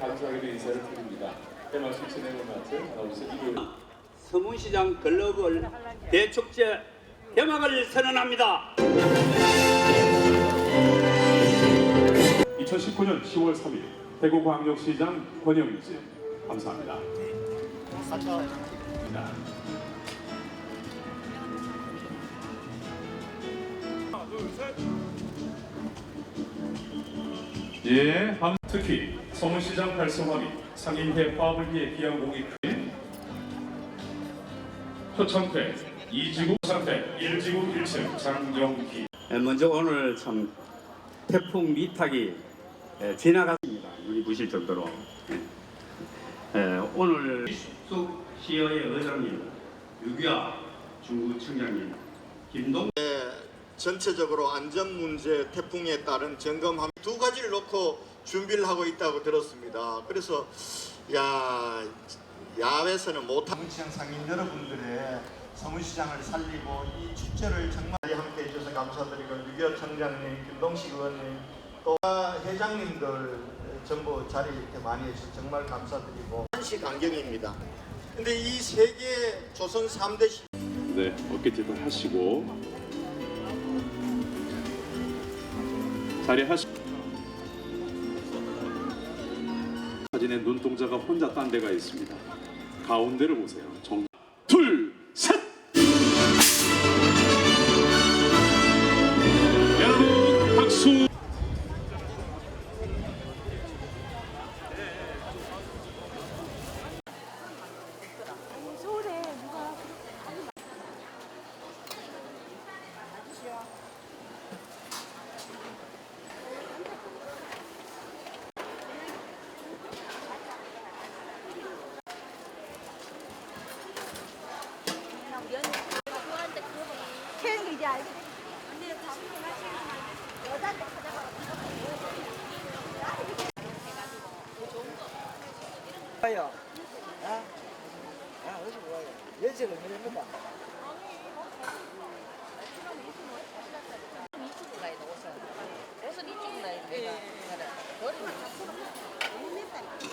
감사하게 인사를 드립니다. 제 말씀 진행을 마친 아나운서 서문시장 글로벌 대축제 개막을 선언합니다. 2019년 10월 3일 대구광역시장 권영진 감사합니다. 네. 감사합니다. 예, 한- 특히 서문시장 활성화비 상인회 화합을 위해 기한 공익 표창회 2지구 상태 1지구 1층 장영기 에, 먼저 오늘 참 태풍 미탁이 에, 지나갔습니다. 눈이 부실 정도로. 에, 에, 오늘 숙 시의회 의장님, 유기아 중구청장님, 김동 전체적으로 안전 문제, 태풍에 따른 점검함 두 가지를 놓고 준비를 하고 있다고 들었습니다. 그래서 야 야외에서는 못한 문시장 상인 여러분들의 서문시장을 살리고 이 축제를 정말 함께 해주셔서 감사드리고 유기호 청장님, 김동식 의원님 또 회장님들 전부 자리 이렇게 많이 해주셔서 정말 감사드리고 한시 강경입니다. 근데 이 세계 조선 3대 시 네, 어깨 뒤로 하시고 자리 하시. 사진에 눈동자가 혼자 딴 데가 있습니다. 가운데를 보세요. 정... 이제 알게 됐어. 여자한테 찾아가. 뭐예요? 야, 야, 어디? 이쪽으로 가야 돼 옷은 이쪽으로 가야 돼 머리만 다 풀어 왜